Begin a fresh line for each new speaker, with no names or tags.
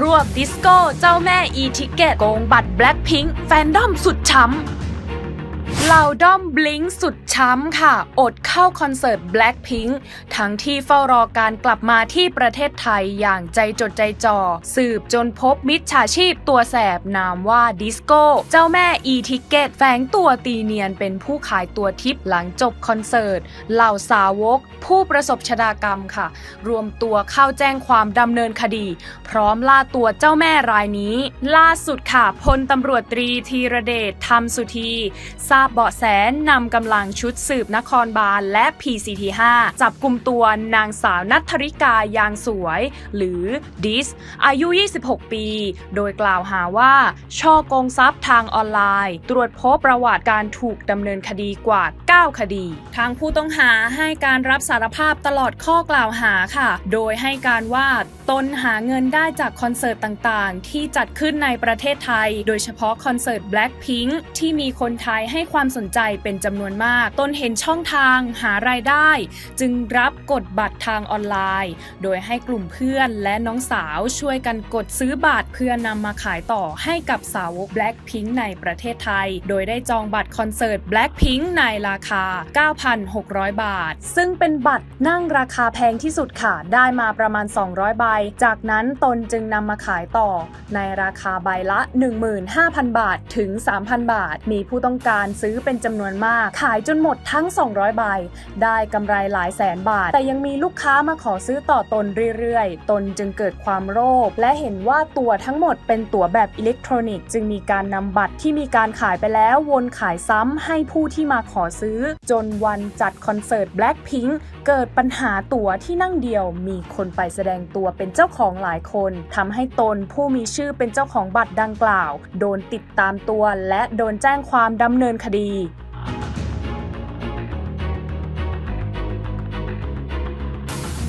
รวบดิสโก้เจ้าแม่อีทิเกตโกงบัตรแบล็คพิงค์แฟนดอมสุดช้ำเหล่าด้อมบลิงสุดช้ำค่ะ อดเข้าคอนเสิร์ต Blackpink ทั้งที่เฝ้ารอการกลับมาที่ประเทศไทยอย่างใจจดใจจ่อ สืบจนพบมิจฉาชีพตัวแสบนามว่าดิสโก้ เจ้าแม่อีทิเกตแฝงตัวตีเนียนเป็นผู้ขายตัวทิปหลังจบคอนเสิร์ต เหล่าสาวก ผู้ประสบชะดากรรมค่ะ รวมตัวเข้าแจ้งความดำเนินคดี พร้อมล่าตัวเจ้าแม่รายนี้ ล่าสุดค่ะพลตำรวจตรีธีรเดชธรรมสุธีทราบเบาะแสนำกำลังชุดสืบนครบาลและ PCT5 จับกลุ่มตัวนางสาวนัทธริกายางสวย หรือดิส อายุ 26 ปี โดยกล่าวหาว่า ช่อกงทรัพย์ทางออนไลน์ ตรวจพบประวัติการถูกดำเนินคดีกว่า 9 คดี ทางผู้ต้องหาให้การรับสารภาพตลอดข้อกล่าวหาค่ะ โดยให้การว่าตนหาเงินได้จากคอนเสิร์ตต่างๆ ที่จัดขึ้นในประเทศไทย โดยเฉพาะคอนเสิร์ต Blackpink ที่มีคนไทยให้ความสนใจเป็นจำนวนมาก ตนเห็นช่องทางหารายได้ จึงรับกดบัตรทางออนไลน์ โดยให้กลุ่มเพื่อนและน้องสาวช่วยกันกดซื้อบัตรเพื่อนำมาขายต่อให้กับสาวก Blackpink ในประเทศไทย โดยได้จองบัตรคอนเสิร์ต Blackpink ในราคา 9,600 บาท ซึ่งเป็นบัตรนั่งราคาแพงที่สุดค่ะ ได้มาประมาณ 200 ใบ จากนั้นตนจึงนำมาขายต่อ ในราคาใบละ 15,000 บาทถึง 3,000 บาท มีผู้ต้องการซื้อเป็นจำนวนมาก ขายจนหมดทั้ง 200 ใบ ได้กำไรหลายแสนบาท แต่ยังมีลูกค้ามาขอซื้อต่อตนเรื่อยๆ ตนจึงเกิดความโลภและเห็นว่าตั๋วทั้งหมดเป็นตั๋วแบบอิเล็กทรอนิกส์จึงมีการนำบัตรที่มีการขายไปแล้ววนขายซ้ำให้ผู้ที่มาขอซื้อ จนวันจัดคอนเสิร์ต Blackpink เกิดปัญหาตั๋วที่นั่งเดียวมีคนไปแสดงตัวเป็นเจ้าของหลายคนทำให้ตนผู้มีชื่อเป็นเจ้าของบัตรดังกล่าว โดนติดตามตัวและโดนแจ้งความดำเนินคดี